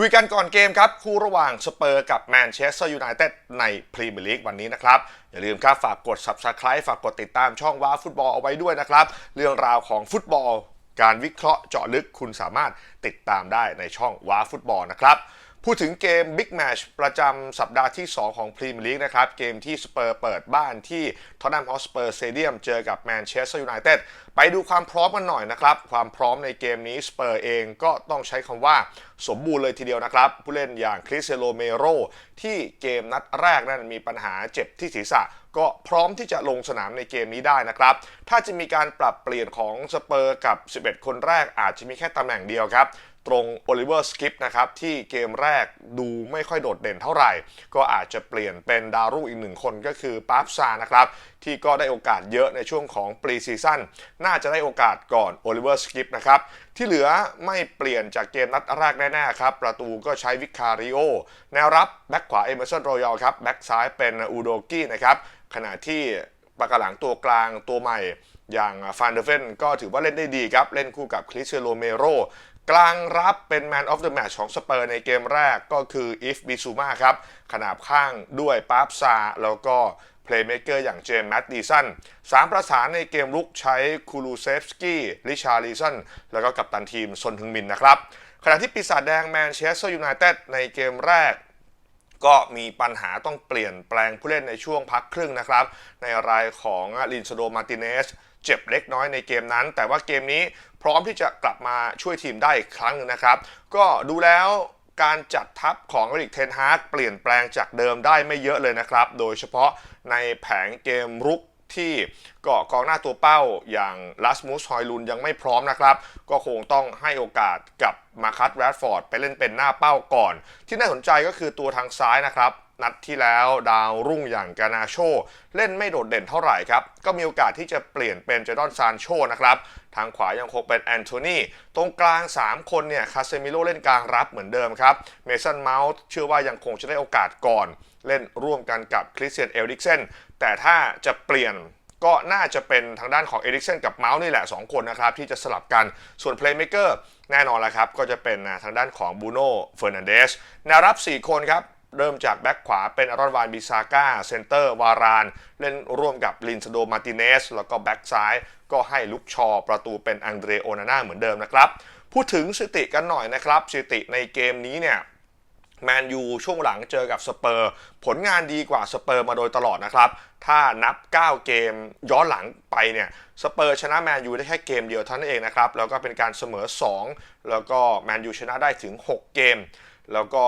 คุยกันก่อนเกมครับ คู่ระหว่างสเปอร์กับแมนเชสเตอร์ยูไนเต็ดในพรีเมียร์ลีกวันนี้นะครับ อย่าลืมครับฝากกด Subscribe ฝากกดติดตามช่องว้าฟุตบอลเอาไว้ด้วยนะครับ เรื่องราวของฟุตบอล การวิเคราะห์เจาะลึกคุณสามารถติดตามได้ในช่องว้าฟุตบอลนะครับ พูดถึงเกมบิ๊กแมชประจำสัปดาห์ที่ 2 ของพรีเมียร์ลีกนะครับ เกมที่สเปอร์เปิดบ้านที่ทอตแนมฮอสเปอร์สเตเดียมเจอกับแมนเชสเตอร์ยูไนเต็ดไปดูความพร้อมกันหน่อยนะครับ ความพร้อมในเกมนี้สเปอร์เองก็ต้องใช้คำว่าสมบูรณ์เลยทีเดียวนะครับ ผู้เล่นอย่างคริสเซโลเมโรที่เกมนัดแรกนั้นมีปัญหาเจ็บที่ศีรษะก็พร้อมที่จะลงสนามในเกมนี้ได้นะครับ ถ้าจะมีการปรับเปลี่ยนของสเปอร์กับ 11 คนแรกอาจจะมีแค่ตำแหน่งเดียวครับ ตรงโอลิเวอร์สกิปนะครับที่เกมแรกดูไม่ค่อยโดดเด่นเท่าไหร่ ก็อาจจะเปลี่ยนเป็นดาวรุ่งอีกหนึ่งคนก็คือปาร์ฟซานะครับที่ก็ได้โอกาสเยอะในช่วงของปรีซีซั่นน่าจะได้โอกาสก่อนโอลิเวอร์สกิปนะครับที่เหลือไม่เปลี่ยนจากเกมนัดแรกแน่ๆครับประตูก็ใช้วิคาริโอแนวรับแบ็กขวาเอเมอร์สันรอยัลครับแบ็กซ้ายเป็นอูโดกี้นะครับขณะที่ปากกาหลังตัวกลางตัวใหม่อย่างฟานเดเฟนก็ถือว่าเล่นได้ดีครับ เล่นคู่กับคริสเตียโลเมโร กลางรับเป็น Man of the Match ของสเปอร์ในเกมแรกก็คืออิฟบิซูมาครับ ขนาบข้างด้วยปาร์ฟซา แล้วก็เพลย์เมเกอร์อย่างเจมส์แมตติสันสามประสานในเกมลุกใช้คูลูเซฟสกี้ริชาริสันแล้วก็กัปตันทีมซนฮึงมินนะครับ ขณะที่ปีศาจแดงแมนเชสเตอร์ยูไนเต็ดในเกมแรกก็มีปัญหาต้องเปลี่ยนแปลงผู้เล่นในช่วงพักครึ่งนะครับ ในรายของลินสโดมาติเนส เจ็บเล็กน้อยในเกมนั้น แต่ว่าเกมนี้พร้อมที่จะกลับมาช่วยทีมได้อีกครั้งหนึงนะครับ ก็ดูแล้วการจัดทัพของอริกเทนฮาร์กเปลี่ยนแปลงจากเดิมได้ไม่เยอะเลยนะครับ โดยเฉพาะในแผงเกมรุก ที่ก็กองหน้าตัวเป้าอย่างลัสมูสฮอยลุนยังไม่พร้อมนะครับ ก็คงต้องให้โอกาสกับมาคัสแรดฟอร์ดไปเล่นเป็นหน้าเป้าก่อน ที่น่าสนใจก็คือตัวทางซ้ายนะครับ นัดที่แล้วดาวรุ่งอย่างกานาโช เล่นไม่โดดเด่นเท่าไหร่ครับ ก็มีโอกาสที่จะเปลี่ยนเป็นเจดอนซานโชนะครับทางขวายังคงเป็นแอนโทนีตรงกลาง 3 คนเนี่ยคาเซมิโลเล่นกลางรับเหมือนเดิมครับเมสันเมาส์เชื่อว่ายังคงจะได้โอกาสก่อน เล่นร่วมกันกับคริสเตียนเอลิกเซนแต่ถ้าจะเปลี่ยนก็น่าจะเป็นทางด้านของเอริกเซนกับเมาส์นี่แหละ 2 คนนะครับ ที่จะสลับกันส่วนเพลย์เม k เกอร์แน่นอนแล้วครับ ก็จะเป็นทางด้านของบูโน่เฟอร์นันเดสแนวรับ 4 คนครับ เริ่มจากแบ็กขวาเป็นอารอนวานบิซาก้าเซนเตอร์วาราน เล่นร่วมกับลินซโดมาติเนสแล้วก็แบ็กซ้ายก็ให้ลุกชอประตูเป็นอังเดรโอนาน่าเหมือนเดิมนะครับ พูดถึงสิติกันหน่อยนะครับสิติในเกมนี้เนี่ย แมนยูช่วงหลังเจอกับสเปอร์ ผลงานดีกว่าสเปอร์มาโดยตลอดนะครับ ถ้านับ 9 เกมย้อนหลังไปเนี่ยสเปอร์ชนะแมนยูได้แค่เกมเดียวเท่านั้นเองนะครับ แล้วก็เป็นการเสมอ 2 แล้วก็แมนยูชนะได้ถึง 6 เกม แล้วก็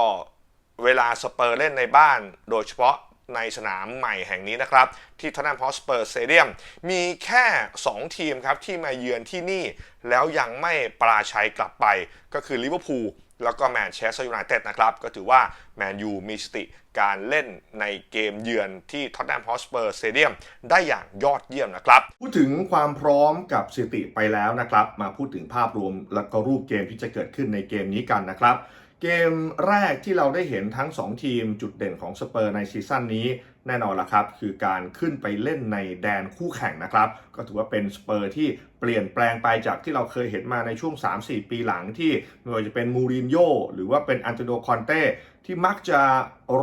เวลาสเปอร์เล่นในบ้าน โดยเฉพาะในสนามใหม่แห่งนี้นะครับ ที่ทอตแนมฮอสเปอร์สเตเดียม มีแค่ 2 ทีมครับที่มาเยือนที่นี่แล้วยังไม่ปราชัยกลับไปก็คือลิเวอร์พูล แล้วก็แมนเชสเตอร์ยูไนเต็ดนะครับ ก็ถือว่าแมนยูมีสติการเล่นในเกมเยือนที่ท็อตแนมฮอสเปอร์สเตเดียมได้อย่างยอดเยี่ยมนะครับ พูดถึงความพร้อมกับสติไปแล้วนะครับ มาพูดถึงภาพรวมและก็รูปเกมที่จะเกิดขึ้นในเกมนี้กันนะครับ เกมแรกที่เราได้เห็นทั้ง 2 ทีมจุดเด่นของสเปอร์ในซีซั่นนี้แน่นอนละครับ คือการขึ้นไปเล่นในแดนคู่แข่งนะครับ ก็ถือว่าเป็นสเปอร์ที่เปลี่ยนแปลงไปจากที่เราเคยเห็นมาในช่วง 3-4 ปีหลังที่ไม่ว่าจะเป็นมูรินโญ่หรือว่าเป็นอันโตโนคอนเต้ที่มักจะ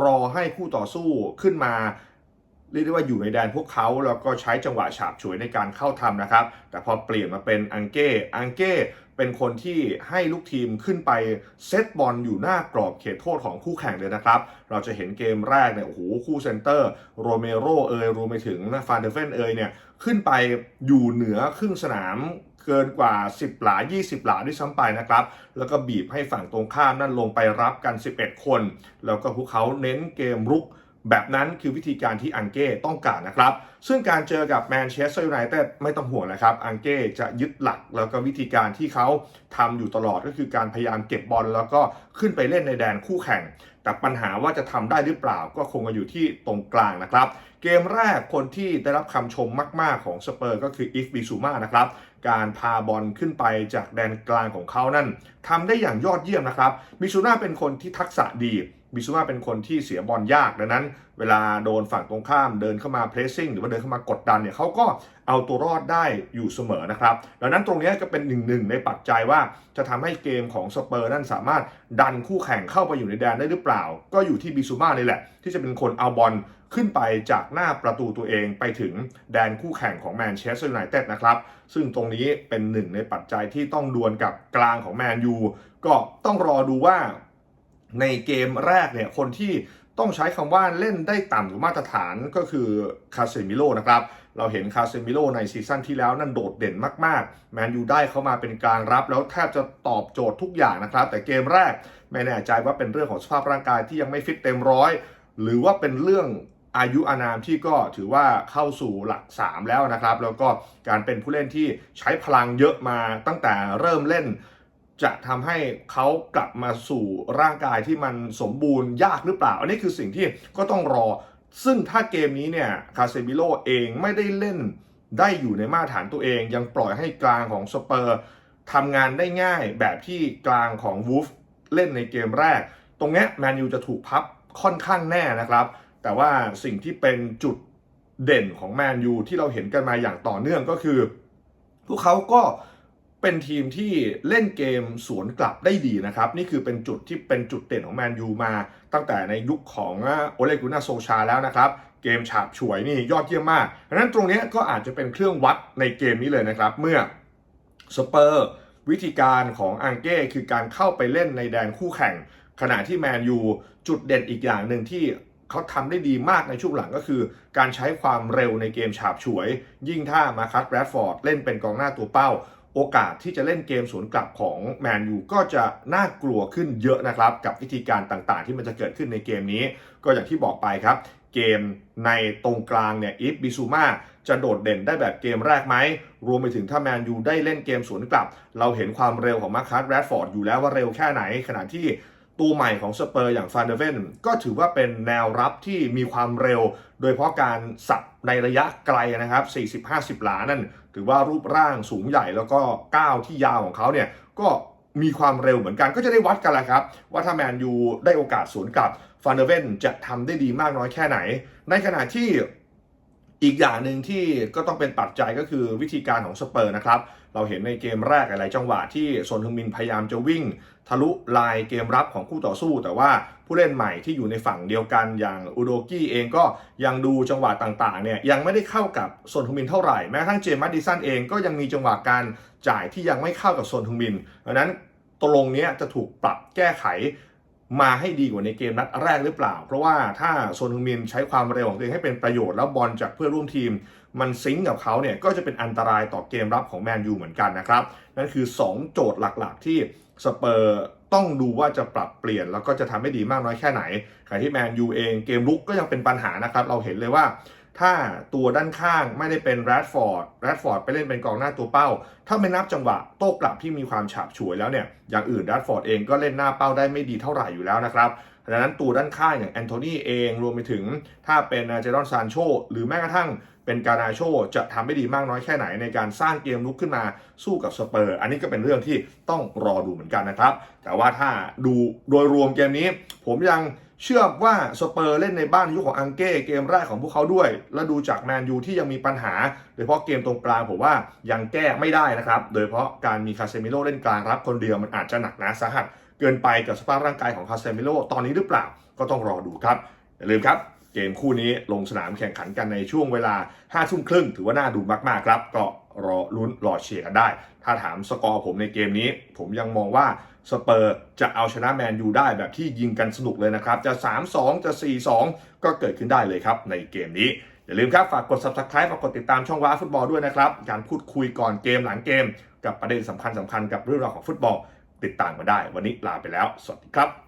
รอให้คู่ต่อสู้ขึ้นมาเรียกได้ว่าอยู่ในแดนพวกเขาแล้วก็ใช้จังหวะฉาบฉวยในการเข้าทำนะครับ แต่พอเปลี่ยนมาเป็นอังเก้อังเก้ เป็นคนที่ให้ลูกทีมขึ้นไปเซตบอลอยู่หน้ากรอบเขตโทษของคู่แข่งเลยนะครับ เราจะเห็นเกมแรกเนี่ยโอ้โหคู่เซนเตอร์โรเมโรเอยรวมไปถึงฟานเดเฟนเอยเนี่ยขึ้นไปอยู่เหนือครึ่งสนามเกินกว่า 10 หลา 20 หลาด้วยซ้ำไปนะครับ แล้วก็บีบให้ฝั่งตรงข้ามนั่นลงไปรับกัน 11 คน แล้วก็พวกเขาเน้นเกมรุก แบบนั้นคือวิธีการที่อังเก้ต้องการนะครับ ซึ่งการเจอกับแมนเชสเตอร์ยูไนเต็ดไม่ต้องห่วงนะครับ อังเก้จะยึดหลักแล้วก็วิธีการที่เขาทำอยู่ตลอดก็คือการพยายามเก็บบอลแล้วก็ขึ้นไปเล่นในแดนคู่แข่ง แต่ปัญหาว่าจะทำได้หรือเปล่าก็คงจะอยู่ที่ตรงกลางนะครับ เกมแรกคนที่ได้รับคำชมมาก ๆของสเปอร์ก็คืออิฟบิซูมานะครับการพาบอลขึ้นไปจากแดนกลางของเขานั่นทำได้อย่างยอดเยี่ยมนะครับบิซูมาเป็นคนที่ทักษะดี บิซูมาเป็นคนที่เสียบอลยาก ดังนั้น เวลาโดนฝั่งตรงข้ามเดินเข้ามาเพรสซิ่งหรือว่าเดินเข้ามากดดันเนี่ยเขาก็เอาตัวรอดได้อยู่เสมอนะครับ ดังนั้นตรงนี้ก็เป็นหนึ่งหนึ่งในปัจจัยว่าจะทำให้เกมของสเปอร์นั้นสามารถดันคู่แข่งเข้าไปอยู่ในแดนได้หรือเปล่า ก็อยู่ที่บิซูมานี่แหละ ที่จะเป็นคนเอาบอลขึ้นไปจากหน้าประตูตัวเองไปถึงแดนคู่แข่งของแมนเชสเตอร์ยูไนเต็ดนะครับ ซึ่งตรงนี้เป็นหนึ่งในปัจจัยที่ต้องดวลกับกลางของแมนยูก็ต้องรอดูว่า ในเกมแรกเนี่ยคนที่ต้องใช้คำว่าเล่นได้ต่ำกว่ามาตรฐานก็คือคาเซมิโลนะครับ เราเห็นคาเซมิโลในซีซั่นที่แล้วนั่นโดดเด่นมากๆ แมนยูได้เข้ามาเป็นกลางรับ แล้วแทบจะตอบโจทย์ทุกอย่างนะครับ แต่เกมแรกไม่แน่ใจว่าเป็นเรื่องของสภาพร่างกายที่ยังไม่ฟิตเต็มร้อยหรือว่าเป็นเรื่องอายุอานามที่ก็ถือว่าเข้าสู่หลัก 3 แล้วนะครับ แล้วก็การเป็นผู้เล่นที่ใช้พลังเยอะมาตั้งแต่เริ่มเล่น จะทำให้เขากลับมาสู่ร่างกายที่มันสมบูรณ์ยากหรือเปล่า อันนี้คือสิ่งที่ก็ต้องรอ ซึ่งถ้าเกมนี้เนี่ยคาเซมิโลเองไม่ได้เล่นได้อยู่ในมาตรฐานตัวเอง ยังปล่อยให้กลางของสเปอร์ทำงานได้ง่ายแบบที่กลางของวูฟเล่นในเกมแรก ตรงนี้แมนยูจะถูกพับค่อนข้างแน่นะครับ แต่ว่าสิ่งที่เป็นจุดเด่นของแมนยูที่เราเห็นกันมาอย่างต่อเนื่องก็คือ พวกเขาก็ เป็นทีมที่เล่นเกมสวนกลับได้ดีนะครับ นี่คือเป็นจุดที่เป็นจุดเด่นของแมนยูมา ตั้งแต่ในยุคของโอเลกุนาโซชาแล้วนะครับ เกมฉาบฉวยนี่ยอดเยี่ยมมากดังนั้นตรงนี้ก็อาจจะเป็นเครื่องวัดในเกมนี้เลยนะครับ เมื่อสเปอร์วิธีการของอังเก้คือการเข้าไปเล่นในแดนคู่แข่ง ขณะที่แมนยูจุดเด่นอีกอย่างหนึ่งที่เขาทำได้ดีมากในช่วงหลังก็คือ การใช้ความเร็วในเกมฉาบฉวย ยิ่งถ้ามาคัสแรดฟอร์ดเล่นเป็นกองหน้าตัวเป้า โอกาสที่จะเล่นเกมสวนกลับของแมนยูก็จะน่ากลัวขึ้นเยอะนะครับ กับวิธีการต่างๆ ที่มันจะเกิดขึ้นในเกมนี้ ก็อย่างที่บอกไปครับ เกมในตรงกลางเนี่ยอีฟบิซูมาจะโดดเด่นได้แบบเกมแรกไหม รวมไปถึงถ้าแมนยูได้เล่นเกมสวนกลับ เราเห็นความเร็วของมาร์คัสแรดฟอร์ดอยู่แล้วว่าเร็วแค่ไหน ขณะที่ตัวใหม่ของสเปอร์อย่างฟานเดเวนก็ถือว่าเป็นแนวรับที่มีความเร็ว โดยเฉพาะการสับในระยะไกลนะครับ 40-50 หลานั่น ถือว่ารูปร่างสูงใหญ่แล้วก็ก้าวที่ยาวของเขาเนี่ยก็มีความเร็วเหมือนกันก็จะได้วัดกันแหละครับ ว่าถ้าแมนยูได้โอกาสสวนกลับฟานเดเวนจะทำได้ดีมากน้อยแค่ไหน ในขณะที่ อีกอย่างหนึ่งที่ก็ต้องเป็นปัจจัยก็คือวิธีการของสเปอร์นะครับ เราเห็นในเกมแรกหลาย ๆ จังหวะที่โซนฮึงมินพยายามจะวิ่ง ทะลุลายเกมรับของคู่ต่อสู้ แต่ว่าผู้เล่นใหม่ที่อยู่ในฝั่งเดียวกันอย่างอุโดกี้เองก็ยังดูจังหวะต่าง ๆ เนี่ยยังไม่ได้เข้ากับโซนฮึงมินเท่าไหร่แม้กระทั่งเจมส์มัดดิสันเองก็ยังมีจังหวะการจ่ายที่ยังไม่เข้ากับโซนฮึงมินดังนั้นตรงนี้จะถูกปรับแก้ไข มาให้ดีกว่าในเกมนัดแรกหรือเปล่า เพราะว่าถ้าโซนฮึงมินใช้ความเร็วของตัวเองให้เป็นประโยชน์แล้วบอลจากเพื่อนร่วมทีม มันซิงกับเขาเนี่ยก็จะเป็นอันตรายต่อเกมรับของแมนยูเหมือนกันนะครับ นั่นคือ 2 โจทย์หลักๆ ที่สเปอร์ต้องดูว่าจะปรับเปลี่ยนแล้วก็จะทำให้ดีมากน้อยแค่ไหนขณะที่แมนยูเองเกมลุกก็ยังเป็นปัญหานะครับ เราเห็นเลยว่า ถ้าตัวด้านข้างไม่ได้เป็นแรดฟอร์ดแรดฟอร์ดไปเล่นเป็นกองหน้าตัวเป้า ถ้าไม่นับจังหวะโต้กลับที่มีความฉาบฉวยแล้วเนี่ยอย่างอื่นแรดฟอร์ดเองก็เล่นหน้าเป้าได้ไม่ดีเท่าไหร่อยู่แล้วนะครับดังนั้นตัวด้านข้างอย่างแอนโทนีเองรวมไปถึงถ้าเป็นเจดอนซานโชหรือแม้กระทั่งเป็นการาโชจะทำได้ดีมากน้อยแค่ไหนในการสร้างเกมลุกขึ้นมาสู้กับสเปอร์ อันนี้ก็เป็นเรื่องที่ต้องรอดูเหมือนกันนะครับ แต่ว่าถ้าดูโดยรวมเกมนี้ ผมยัง เชื่อว่าสเปอร์เล่นในบ้านยุคของอังเก้เกมแรกของพวกเขาด้วย แล้วดูจากแมนยูที่ยังมีปัญหา โดยเฉพาะเกมตรงกลางผมว่ายังแก้ไม่ได้นะครับ โดยเฉพาะการมีคาเซมิโลเล่นกลางรับคนเดียวมันอาจจะหนักหนาสาหัส เกินไปกับสภาพร่างกายของคาเซมิโลตอนนี้หรือเปล่าก็ต้องรอดูครับอย่าลืมครับเกมคู่นี้ลงสนามแข่งขันกันในช่วงเวลา5ทุ่มครึ่งถือว่าน่าดูมากๆครับ ก็รอลุ้นรอเชียร์กันได้ ถ้าถามสกอร์ผมในเกมนี้ ผมยังมองว่า สเปอร์จะเอาชนะแมนยูได้แบบที่ยิงกันสนุกเลยนะครับ จะ 3-2 จะ 4-2 ก็เกิดขึ้นได้เลยครับ ในเกมนี้ อย่าลืมครับ ฝากกด subscribe ฝากกดติดตามช่องว้าฟุตบอลด้วยนะครับ การพูดคุยก่อนเกมหลังเกม กับประเด็นสำคัญสำคัญๆกับเรื่องราวของฟุตบอล ติดตามมาได้ วันนี้ลาไปแล้ว สวัสดีครับ